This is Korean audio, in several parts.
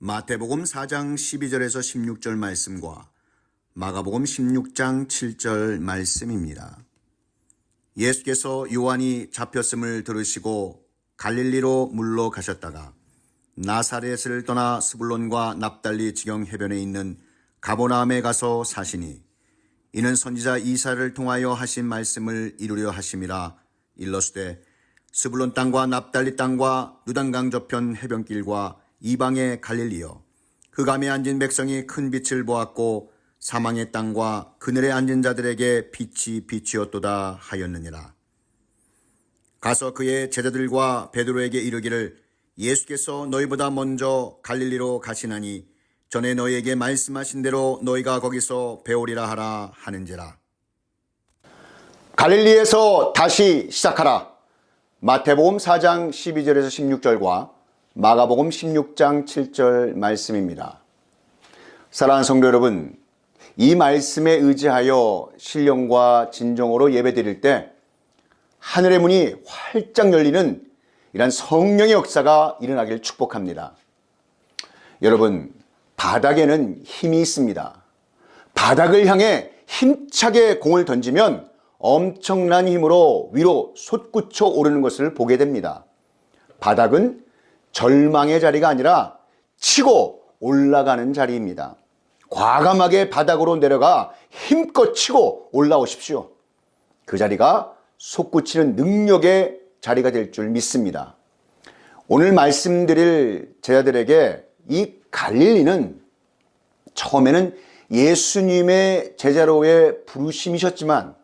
마태복음 4장 12절에서 16절 말씀과 마가복음 16장 7절 말씀입니다. 예수께서 요한이 잡혔음을 들으시고 갈릴리로 물러 가셨다가 나사렛을 떠나 스불론과 납달리 지경 해변에 있는 가보나움에 가서 사시니 이는 선지자 이사를 통하여 하신 말씀을 이루려 하심이라 일러스되 스불론 땅과 납달리 땅과 누단강 저편 해변길과 이방의 갈릴리여 흑암에 앉은 백성이 큰 빛을 보았고 사망의 땅과 그늘에 앉은 자들에게 빛이 빛이었도다 하였느니라. 가서 그의 제자들과 베드로에게 이르기를 예수께서 너희보다 먼저 갈릴리로 가시나니 전에 너희에게 말씀하신 대로 너희가 거기서 배우리라 하라 하는지라. 갈릴리에서 다시 시작하라. 마태복음 4장 12절에서 16절과 마가복음 16장 7절 말씀입니다. 사랑하는 성도 여러분, 이 말씀에 의지하여 신령과 진정으로 예배드릴 때 하늘의 문이 활짝 열리는 이런 성령의 역사가 일어나길 축복합니다. 여러분, 바닥에는 힘이 있습니다. 바닥을 향해 힘차게 공을 던지면 엄청난 힘으로 위로 솟구쳐 오르는 것을 보게 됩니다. 바닥은 절망의 자리가 아니라 치고 올라가는 자리입니다. 과감하게 바닥으로 내려가 힘껏 치고 올라오십시오. 그 자리가 솟구치는 능력의 자리가 될 줄 믿습니다. 오늘 말씀드릴 제자들에게 이 갈릴리는 처음에는 예수님의 제자로의 부르심이셨지만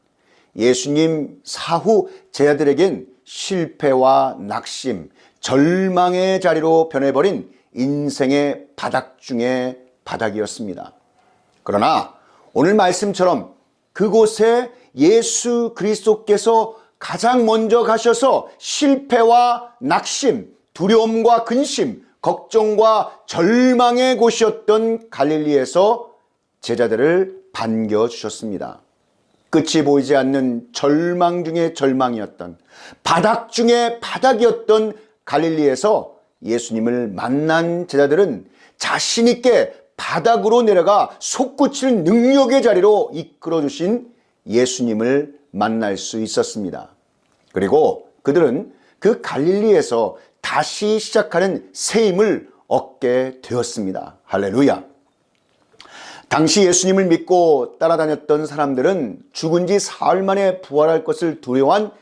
예수님 사후 제자들에겐 실패와 낙심, 절망의 자리로 변해버린 인생의 바닥 중의 바닥이었습니다. 그러나 오늘 말씀처럼 그곳에 예수 그리스도께서 가장 먼저 가셔서 실패와 낙심, 두려움과 근심, 걱정과 절망의 곳이었던 갈릴리에서 제자들을 반겨주셨습니다. 끝이 보이지 않는 절망 중의 절망이었던 바닥 중의 바닥이었던 갈릴리에서 예수님을 만난 제자들은 자신있게 바닥으로 내려가 솟구치는 능력의 자리로 이끌어 주신 예수님을 만날 수 있었습니다. 그리고 그들은 그 갈릴리에서 다시 시작하는 새 힘을 얻게 되었습니다. 할렐루야. 당시 예수님을 믿고 따라다녔던 사람들은 죽은 지 사흘 만에 부활할 것을 두려워한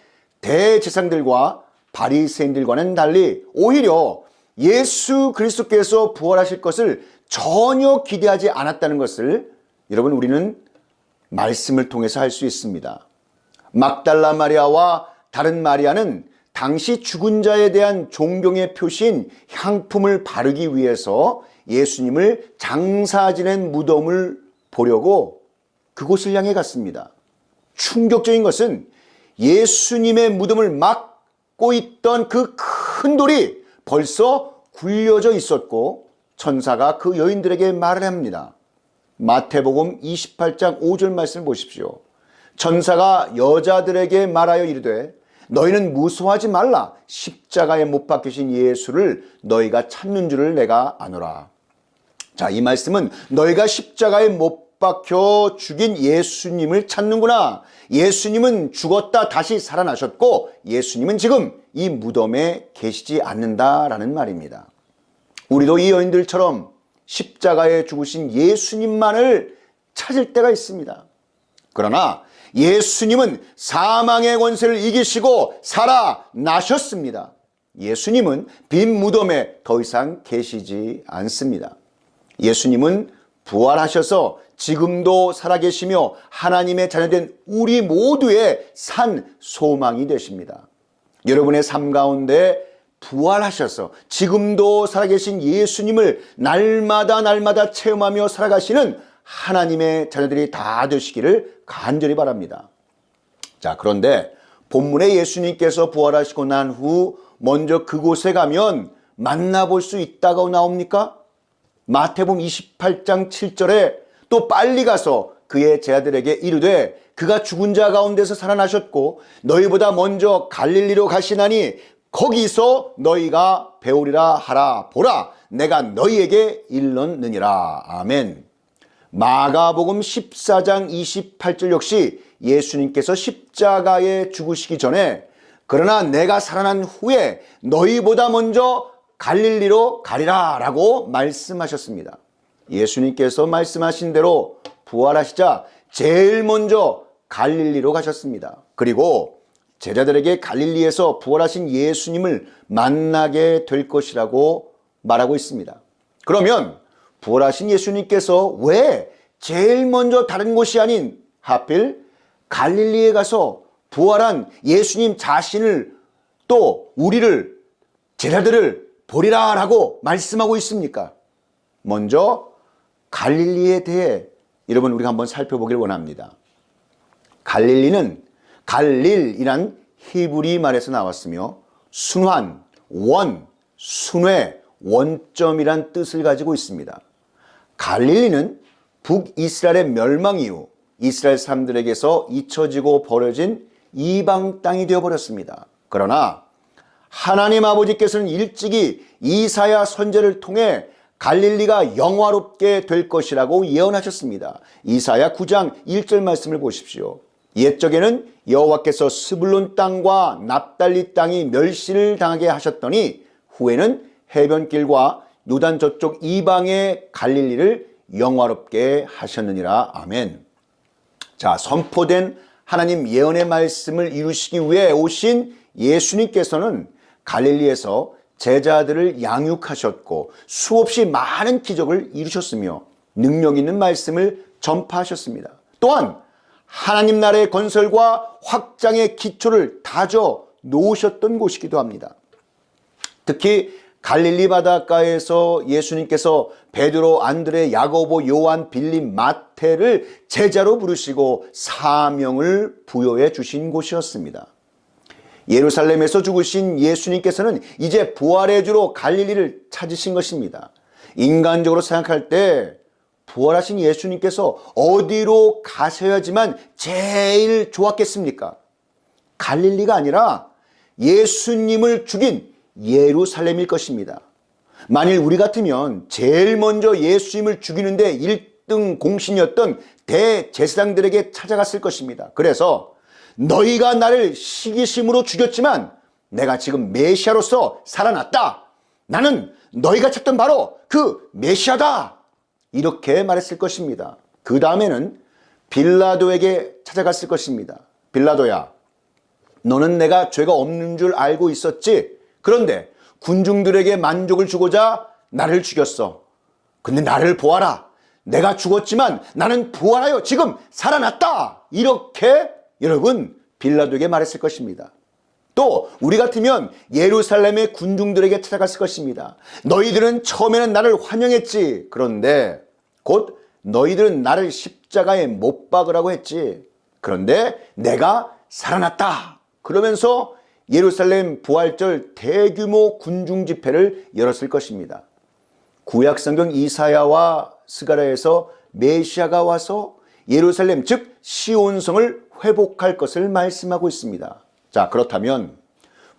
대제상들과 바리새인들과는 달리 오히려 예수 그리스도께서 부활하실 것을 전혀 기대하지 않았다는 것을 여러분 우리는 말씀을 통해서 할수 있습니다. 막달라 마리아와 다른 마리아는 당시 죽은 자에 대한 존경의 표시인 향품을 바르기 위해서 예수님을 장사 지낸 무덤을 보려고 그곳을 향해 갔습니다. 충격적인 것은 예수님의 무덤을 막고 있던 그 큰 돌이 벌써 굴려져 있었고 천사가 그 여인들에게 말을 합니다. 마태복음 28장 5절 말씀을 보십시오. 천사가 여자들에게 말하여 이르되 너희는 무서워하지 말라 십자가에 못 박히신 예수를 너희가 찾는 줄을 내가 아노라. 자, 이 말씀은 너희가 십자가에 못 박혀 죽인 예수님을 찾는구나. 예수님은 죽었다 다시 살아나셨고 예수님은 지금 이 무덤에 계시지 않는다라는 말입니다. 우리도 이 여인들처럼 십자가에 죽으신 예수님만을 찾을 때가 있습니다. 그러나 예수님은 사망의 권세를 이기시고 살아나셨습니다. 예수님은 빈 무덤에 더 이상 계시지 않습니다. 예수님은 부활하셔서 지금도 살아계시며 하나님의 자녀된 우리 모두의 산 소망이 되십니다. 여러분의 삶 가운데 부활하셔서 지금도 살아계신 예수님을 날마다 날마다 체험하며 살아가시는 하나님의 자녀들이 다 되시기를 간절히 바랍니다. 자, 그런데 본문에 예수님께서 부활하시고 난 후 먼저 그곳에 가면 만나볼 수 있다고 나옵니까? 마태복음 28장 7절에 또 빨리 가서 그의 제자들에게 이르되 그가 죽은 자 가운데서 살아나셨고 너희보다 먼저 갈릴리로 가시나니 거기서 너희가 배우리라 하라 보라 내가 너희에게 일렀느니라 아멘 마가복음 14장 28절 역시 예수님께서 십자가에 죽으시기 전에 그러나 내가 살아난 후에 너희보다 먼저 갈릴리로 가리라 라고 말씀하셨습니다. 예수님께서 말씀하신 대로 부활하시자 제일 먼저 갈릴리로 가셨습니다. 그리고 제자들에게 갈릴리에서 부활하신 예수님을 만나게 될 것이라고 말하고 있습니다. 그러면 부활하신 예수님께서 왜 제일 먼저 다른 곳이 아닌 하필 갈릴리에 가서 부활한 예수님 자신을 또 우리를 제자들을 보리라 라고 말씀하고 있습니까? 먼저 갈릴리에 대해 여러분 우리가 한번 살펴보길 원합니다. 갈릴리는 갈릴이란 히브리 말에서 나왔으며 순환, 원, 순회, 원점이란 뜻을 가지고 있습니다. 갈릴리는 북이스라엘의 멸망 이후 이스라엘 사람들에게서 잊혀지고 버려진 이방 땅이 되어버렸습니다. 그러나 하나님 아버지께서는 일찍이 이사야 선제를 통해 갈릴리가 영화롭게 될 것이라고 예언하셨습니다. 이사야 9장 1절 말씀을 보십시오. 옛적에는 여호와께서 스불론 땅과 납달리 땅이 멸시를 당하게 하셨더니 후에는 해변길과 요단 저쪽 이방의 갈릴리를 영화롭게 하셨느니라. 아멘. 자, 선포된 하나님 예언의 말씀을 이루시기 위해 오신 예수님께서는 갈릴리에서 제자들을 양육하셨고 수없이 많은 기적을 이루셨으며 능력 있는 말씀을 전파하셨습니다. 또한 하나님 나라의 건설과 확장의 기초를 다져 놓으셨던 곳이기도 합니다. 특히 갈릴리 바닷가에서 예수님께서 베드로, 안드레, 야고보, 요한, 빌림, 마태를 제자로 부르시고 사명을 부여해 주신 곳이었습니다. 예루살렘에서 죽으신 예수님께서는 이제 부활의 주로 갈릴리를 찾으신 것입니다. 인간적으로 생각할 때 부활하신 예수님께서 어디로 가셔야지만 제일 좋았겠습니까? 갈릴리가 아니라 예수님을 죽인 예루살렘일 것입니다. 만일 우리 같으면 제일 먼저 예수님을 죽이는데 1등 공신이었던 대제사장들에게 찾아갔을 것입니다. 그래서 너희가 나를 시기심으로 죽였지만 내가 지금 메시아로서 살아났다. 나는 너희가 찾던 바로 그 메시아다. 이렇게 말했을 것입니다. 그 다음에는 빌라도에게 찾아갔을 것입니다. 빌라도야, 너는 내가 죄가 없는 줄 알고 있었지? 그런데 군중들에게 만족을 주고자 나를 죽였어. 근데 나를 보아라. 내가 죽었지만 나는 부활하여 지금 살아났다. 이렇게 여러분 빌라도에게 말했을 것입니다. 또 우리 같으면 예루살렘의 군중들에게 찾아갔을 것입니다. 너희들은 처음에는 나를 환영했지. 그런데 곧 너희들은 나를 십자가에 못 박으라고 했지. 그런데 내가 살아났다. 그러면서 예루살렘 부활절 대규모 군중 집회를 열었을 것입니다. 구약 성경 이사야와 스가랴에서 메시아가 와서 예루살렘 즉 시온성을 회복할 것을 말씀하고 있습니다. 자, 그렇다면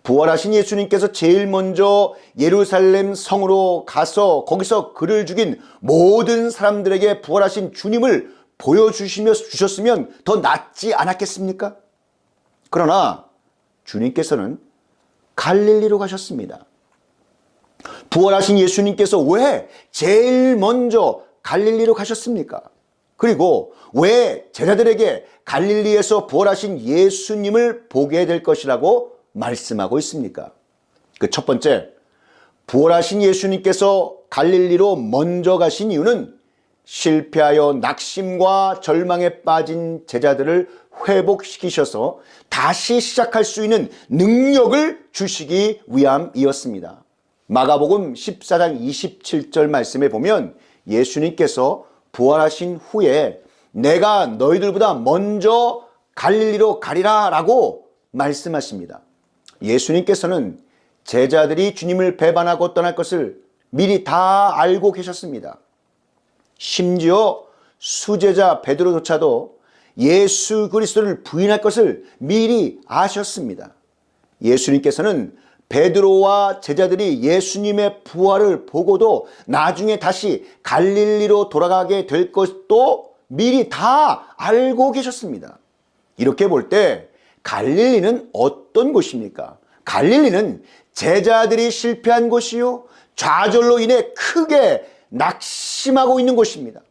부활하신 예수님께서 제일 먼저 예루살렘 성으로 가서 거기서 그를 죽인 모든 사람들에게 부활하신 주님을 보여주시며 주셨으면 더 낫지 않았겠습니까? 그러나 주님께서는 갈릴리로 가셨습니다. 부활하신 예수님께서 왜 제일 먼저 갈릴리로 가셨습니까? 그리고 왜 제자들에게 갈릴리에서 부활하신 예수님을 보게 될 것이라고 말씀하고 있습니까? 그 첫 번째, 부활하신 예수님께서 갈릴리로 먼저 가신 이유는 실패하여 낙심과 절망에 빠진 제자들을 회복시키셔서 다시 시작할 수 있는 능력을 주시기 위함이었습니다. 마가복음 14장 27절 말씀에 보면 예수님께서 부활하신 후에 내가 너희들보다 먼저 갈릴리로 가리라 라고 말씀하십니다. 예수님께서는 제자들이 주님을 배반하고 떠날 것을 미리 다 알고 계셨습니다. 심지어 수제자 베드로조차도 예수 그리스도를 부인할 것을 미리 아셨습니다. 예수님께서는 베드로와 제자들이 예수님의 부활을 보고도 나중에 다시 갈릴리로 돌아가게 될 것도 미리 다 알고 계셨습니다. 이렇게 볼 때 갈릴리는 어떤 곳입니까? 갈릴리는 제자들이 실패한 곳이요. 좌절로 인해 크게 낙심하고 있는 곳입니다.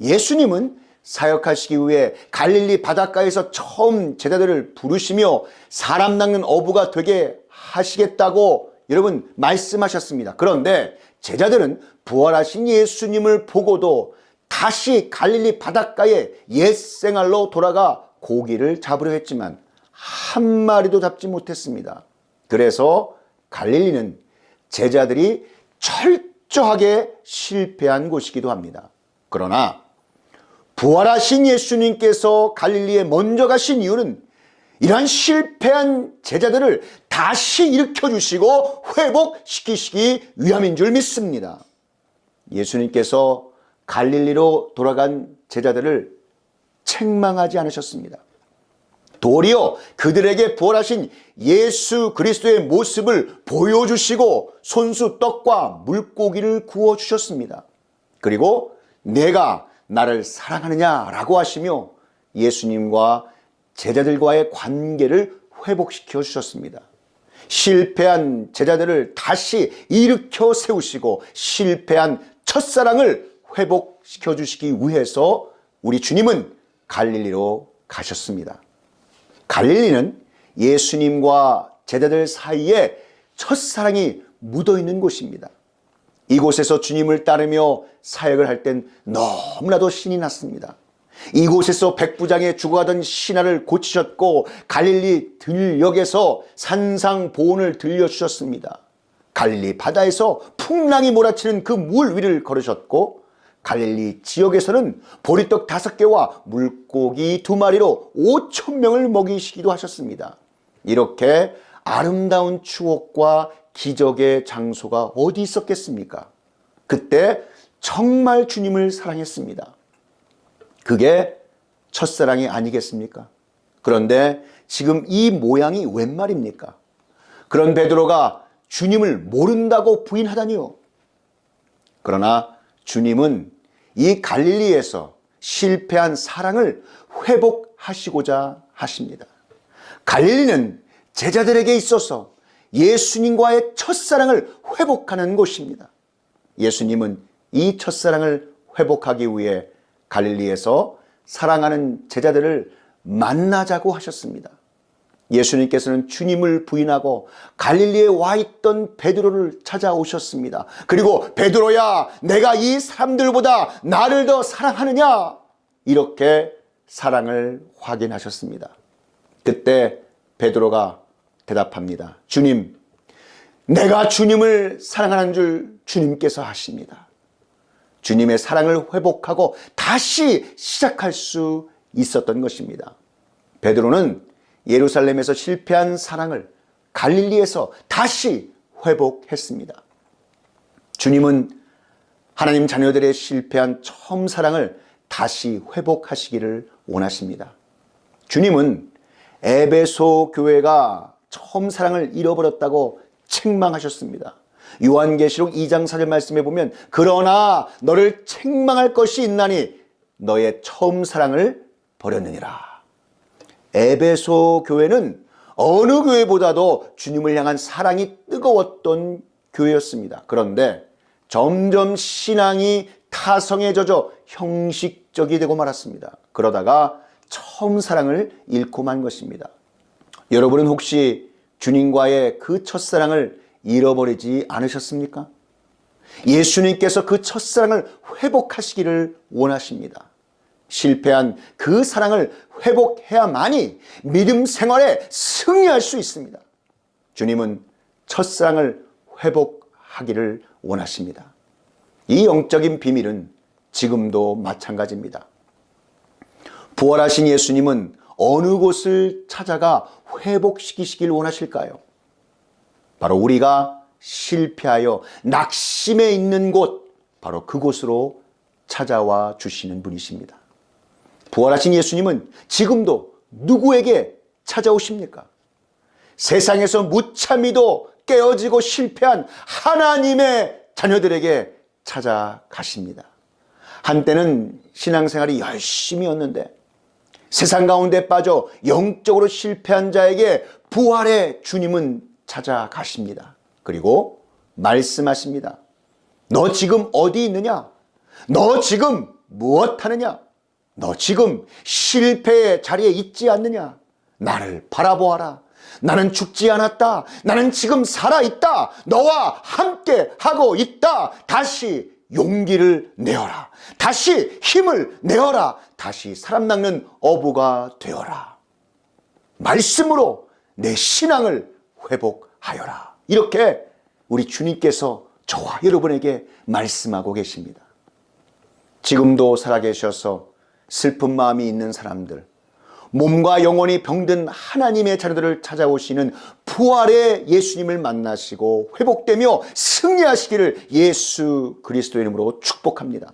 예수님은 사역하시기 위해 갈릴리 바닷가에서 처음 제자들을 부르시며 사람 낚는 어부가 되게 하시겠다고 여러분 말씀하셨습니다. 그런데 제자들은 부활하신 예수님을 보고도 다시 갈릴리 바닷가에 옛 생활로 돌아가 고기를 잡으려 했지만 한 마리도 잡지 못했습니다. 그래서 갈릴리는 제자들이 철저하게 실패한 곳이기도 합니다. 그러나 부활하신 예수님께서 갈릴리에 먼저 가신 이유는 이러한 실패한 제자들을 다시 일으켜 주시고 회복시키시기 위함인 줄 믿습니다. 예수님께서 갈릴리로 돌아간 제자들을 책망하지 않으셨습니다. 도리어 그들에게 부활하신 예수 그리스도의 모습을 보여주시고 손수 떡과 물고기를 구워 주셨습니다. 그리고 내가 나를 사랑하느냐라고 하시며 예수님과 제자들과의 관계를 회복시켜 주셨습니다. 실패한 제자들을 다시 일으켜 세우시고 실패한 첫사랑을 회복시켜 주시기 위해서 우리 주님은 갈릴리로 가셨습니다. 갈릴리는 예수님과 제자들 사이에 첫사랑이 묻어 있는 곳입니다. 이곳에서 주님을 따르며 사역을 할 땐 너무나도 신이 났습니다. 이곳에서 백부장의 죽어가던 신하를 고치셨고 갈릴리 들역에서 산상 보온을 들려주셨습니다. 갈릴리 바다에서 풍랑이 몰아치는 그 물 위를 걸으셨고 갈릴리 지역에서는 보리떡 다섯 개와 물고기 두 마리로 오천 명을 먹이시기도 하셨습니다. 이렇게 아름다운 추억과 기적의 장소가 어디 있었겠습니까? 그때 정말 주님을 사랑했습니다. 그게 첫사랑이 아니겠습니까? 그런데 지금 이 모양이 웬 말입니까? 그런 베드로가 주님을 모른다고 부인하다니요. 그러나 주님은 이 갈릴리에서 실패한 사랑을 회복하시고자 하십니다. 갈릴리는 제자들에게 있어서 예수님과의 첫사랑을 회복하는 곳입니다. 예수님은 이 첫사랑을 회복하기 위해 갈릴리에서 사랑하는 제자들을 만나자고 하셨습니다. 예수님께서는 주님을 부인하고 갈릴리에 와 있던 베드로를 찾아오셨습니다. 그리고 베드로야, 내가 이 사람들보다 나를 더 사랑하느냐? 이렇게 사랑을 확인하셨습니다. 그때 베드로가 대답합니다. 주님, 내가 주님을 사랑하는 줄 주님께서 하십니다. 주님의 사랑을 회복하고 다시 시작할 수 있었던 것입니다. 베드로는 예루살렘에서 실패한 사랑을 갈릴리에서 다시 회복했습니다. 주님은 하나님 자녀들의 실패한 처음 사랑을 다시 회복하시기를 원하십니다. 주님은 에베소 교회가 처음 사랑을 잃어버렸다고 책망하셨습니다. 요한계시록 2장 4절 말씀에 보면 그러나 너를 책망할 것이 있나니 너의 처음 사랑을 버렸느니라. 에베소 교회는 어느 교회보다도 주님을 향한 사랑이 뜨거웠던 교회였습니다. 그런데 점점 신앙이 타성에 젖어 형식적이 되고 말았습니다. 그러다가 처음 사랑을 잃고 만 것입니다. 여러분은 혹시 주님과의 그 첫사랑을 잃어버리지 않으셨습니까? 예수님께서 그 첫사랑을 회복하시기를 원하십니다. 실패한 그 사랑을 회복해야만이 믿음 생활에 승리할 수 있습니다. 주님은 첫사랑을 회복하기를 원하십니다. 이 영적인 비밀은 지금도 마찬가지입니다. 부활하신 예수님은 어느 곳을 찾아가 회복시키시길 원하실까요? 바로 우리가 실패하여 낙심해 있는 곳, 바로 그곳으로 찾아와 주시는 분이십니다. 부활하신 예수님은 지금도 누구에게 찾아오십니까? 세상에서 무참히도 깨어지고 실패한 하나님의 자녀들에게 찾아가십니다. 한때는 신앙생활이 열심히였는데 세상 가운데 빠져 영적으로 실패한 자에게 부활의 주님은 찾아가십니다. 그리고 말씀하십니다. 너 지금 어디 있느냐? 너 지금 무엇 하느냐? 너 지금 실패의 자리에 있지 않느냐? 나를 바라보아라. 나는 죽지 않았다. 나는 지금 살아있다. 너와 함께 하고 있다. 다시 용기를 내어라. 다시 힘을 내어라. 다시 사람 낚는 어부가 되어라. 말씀으로 내 신앙을 회복하여라. 이렇게 우리 주님께서 저와 여러분에게 말씀하고 계십니다. 지금도 살아계셔서 슬픈 마음이 있는 사람들, 몸과 영혼이 병든 하나님의 자녀들을 찾아오시는 부활의 예수님을 만나시고 회복되며 승리하시기를 예수 그리스도의 이름으로 축복합니다.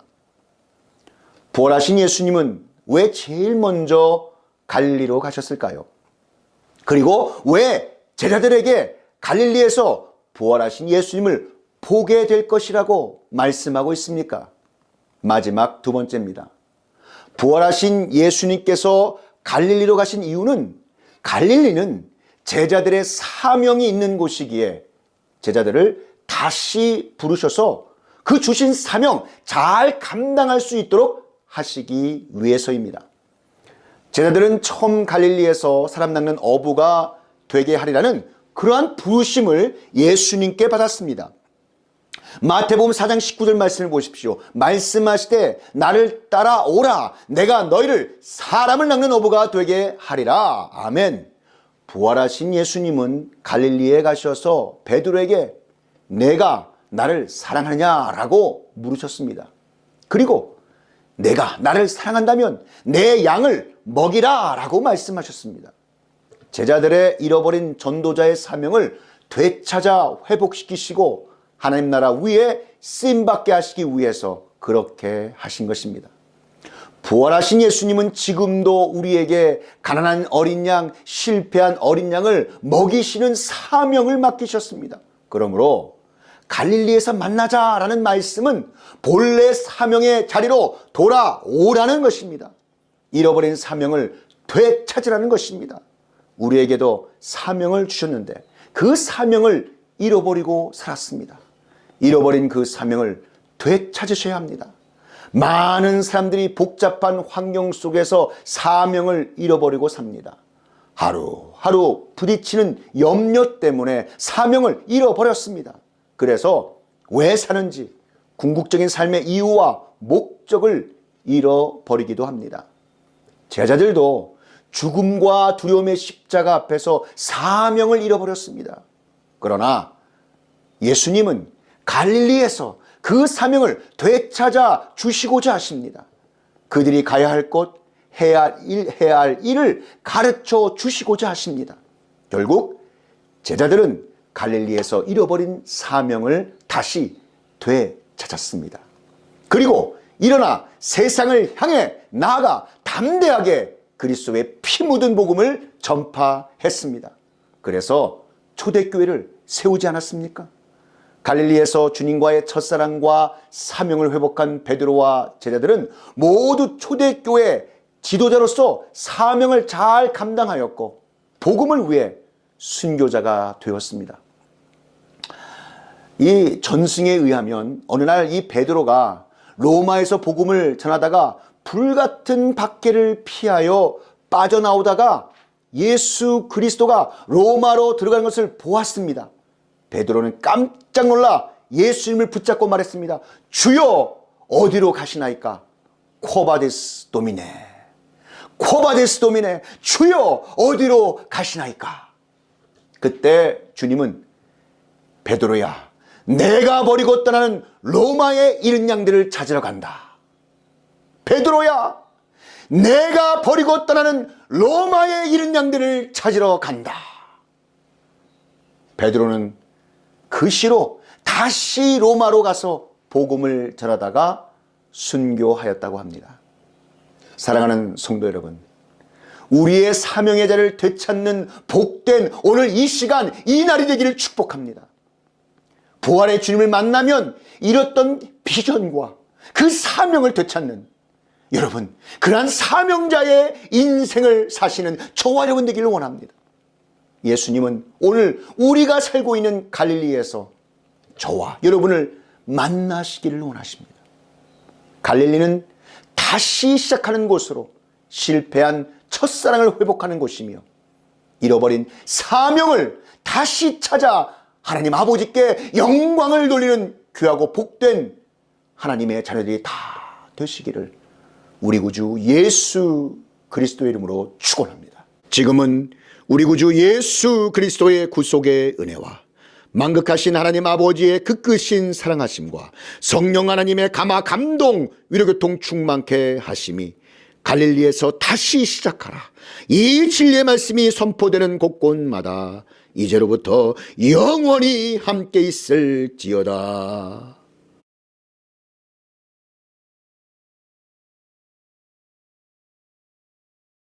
부활하신 예수님은 왜 제일 먼저 갈리로 가셨을까요? 그리고 왜 제자들에게 갈릴리에서 부활하신 예수님을 보게 될 것이라고 말씀하고 있습니까? 마지막 두 번째입니다. 부활하신 예수님께서 갈릴리로 가신 이유는 갈릴리는 제자들의 사명이 있는 곳이기에 제자들을 다시 부르셔서 그 주신 사명 잘 감당할 수 있도록 하시기 위해서입니다. 제자들은 처음 갈릴리에서 사람 낚는 어부가 되게 하리라는 그러한 부르심을 예수님께 받았습니다. 마태복음 4장 19절 말씀을 보십시오. 말씀하시되 나를 따라오라. 내가 너희를 사람을 낚는 어부가 되게 하리라. 아멘. 부활하신 예수님은 갈릴리에 가셔서 베드로에게 내가 나를 사랑하냐라고 물으셨습니다. 그리고 내가 나를 사랑한다면 내 양을 먹이라라고 말씀하셨습니다. 제자들의 잃어버린 전도자의 사명을 되찾아 회복시키시고 하나님 나라 위에 쓰임받게 하시기 위해서 그렇게 하신 것입니다. 부활하신 예수님은 지금도 우리에게 가난한 어린 양, 실패한 어린 양을 먹이시는 사명을 맡기셨습니다. 그러므로 갈릴리에서 만나자라는 말씀은 본래 사명의 자리로 돌아오라는 것입니다. 잃어버린 사명을 되찾으라는 것입니다. 우리에게도 사명을 주셨는데 그 사명을 잃어버리고 살았습니다. 잃어버린 그 사명을 되찾으셔야 합니다. 많은 사람들이 복잡한 환경 속에서 사명을 잃어버리고 삽니다. 하루하루 부딪히는 염려 때문에 사명을 잃어버렸습니다. 그래서 왜 사는지 궁극적인 삶의 이유와 목적을 잃어버리기도 합니다. 제자들도 죽음과 두려움의 십자가 앞에서 사명을 잃어버렸습니다. 그러나 예수님은 갈릴리에서 그 사명을 되찾아 주시고자 하십니다. 그들이 가야 할 곳, 해야 할 일, 해야 할 일을 가르쳐 주시고자 하십니다. 결국 제자들은 갈릴리에서 잃어버린 사명을 다시 되찾았습니다. 그리고 일어나 세상을 향해 나아가 담대하게 그리스도의 피 묻은 복음을 전파했습니다. 그래서 초대교회를 세우지 않았습니까? 갈릴리에서 주님과의 첫사랑과 사명을 회복한 베드로와 제자들은 모두 초대교회 지도자로서 사명을 잘 감당하였고 복음을 위해 순교자가 되었습니다. 이 전승에 의하면 어느 날 이 베드로가 로마에서 복음을 전하다가 불같은 박해를 피하여 빠져나오다가 예수 그리스도가 로마로 들어가는 것을 보았습니다. 베드로는 깜짝 놀라 예수님을 붙잡고 말했습니다. 주여 어디로 가시나이까? 코바데스 도미네. 코바데스 도미네. 주여 어디로 가시나이까? 그때 주님은 베드로야 내가 버리고 떠나는 로마의 잃은 양들을 찾으러 간다. 베드로야 내가 버리고 떠나는 로마의 잃은 양들을 찾으러 간다. 베드로는 그 시로 다시 로마로 가서 복음을 전하다가 순교하였다고 합니다. 사랑하는 성도 여러분, 우리의 사명의 자를 되찾는 복된 오늘 이 시간, 이 날이 되기를 축복합니다. 부활의 주님을 만나면 잃었던 비전과 그 사명을 되찾는 여러분, 그러한 사명자의 인생을 사시는 저와 여러분 되기를 원합니다. 예수님은 오늘 우리가 살고 있는 갈릴리에서 저와 여러분을 만나시기를 원하십니다. 갈릴리는 다시 시작하는 곳으로 실패한 첫사랑을 회복하는 곳이며 잃어버린 사명을 다시 찾아 하나님 아버지께 영광을 돌리는 귀하고 복된 하나님의 자녀들이 다 되시기를 우리 구주 예수 그리스도의 이름으로 축원합니다. 지금은 우리 구주 예수 그리스도의 구속의 은혜와 만극하신 하나님 아버지의 그 끝신 사랑하심과 성령 하나님의 감화 감동 위로교통 충만케 하심이 갈릴리에서 다시 시작하라. 이 진리의 말씀이 선포되는 곳곳마다 이제로부터 영원히 함께 있을지어다.